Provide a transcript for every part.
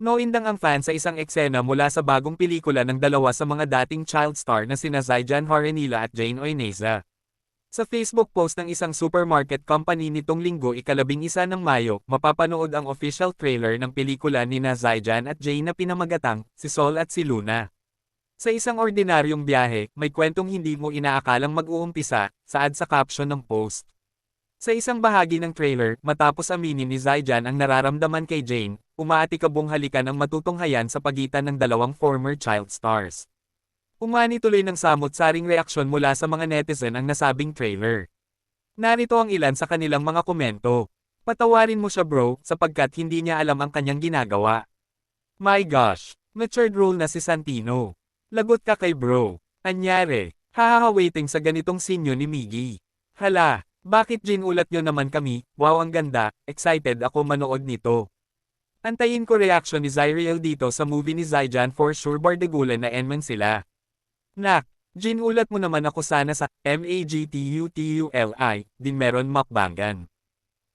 Noindang ang fan sa isang eksena mula sa bagong pelikula ng dalawa sa mga dating child star na sina Zaijan Horenila at Jane Oineza. Sa Facebook post ng isang supermarket company nitong linggo ikalabing isa ng Mayo, mapapanood ang official trailer ng pelikula ni na at Jane na pinamagatang, si Sol at si Luna. Sa isang ordinaryong biyahe, may kwentong hindi mo inaakalang mag-uumpisa, saad sa caption ng post. Sa isang bahagi ng trailer, matapos aminin ni Zaijan ang nararamdaman kay Jane, umaatikabong halikan ang matutunghayan sa pagitan ng dalawang former child stars. Umani tuloy ng samot-saring reaksyon mula sa mga netizen ang nasabing trailer. Narito ang ilan sa kanilang mga komento. Patawarin mo siya bro, sapagkat hindi niya alam ang kanyang ginagawa. My gosh, matured role na si Santino. Lagot ka kay bro. Anyare, hahaha waiting sa ganitong sinyo ni Miggy. Hala, bakit ginulat nyo naman kami, wow ang ganda, excited ako manood nito. Antayin ko reaction ni Zyriel dito sa movie ni Zyjan for sure bardagulan na enman sila. Nak, ginulat mo naman ako sana sa M-A-G-T-U-T-U-L-I, din meron makbangan.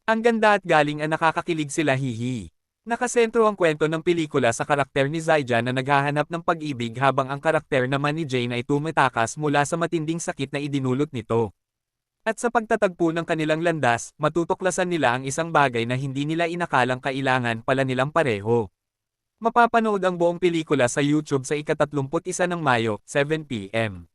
Ang ganda at galing ang nakakakilig sila hihi. Nakasentro ang kwento ng pelikula sa karakter ni Zyjan na naghahanap ng pag-ibig habang ang karakter naman ni Jane ay tumatakas mula sa matinding sakit na idinulot nito. At sa pagtatagpo ng kanilang landas, matutuklasan nila ang isang bagay na hindi nila inakalang kailangan pala nilang pareho. Mapapanood ang buong pelikula sa YouTube sa ikatatlumput isa ng Mayo, 7pm.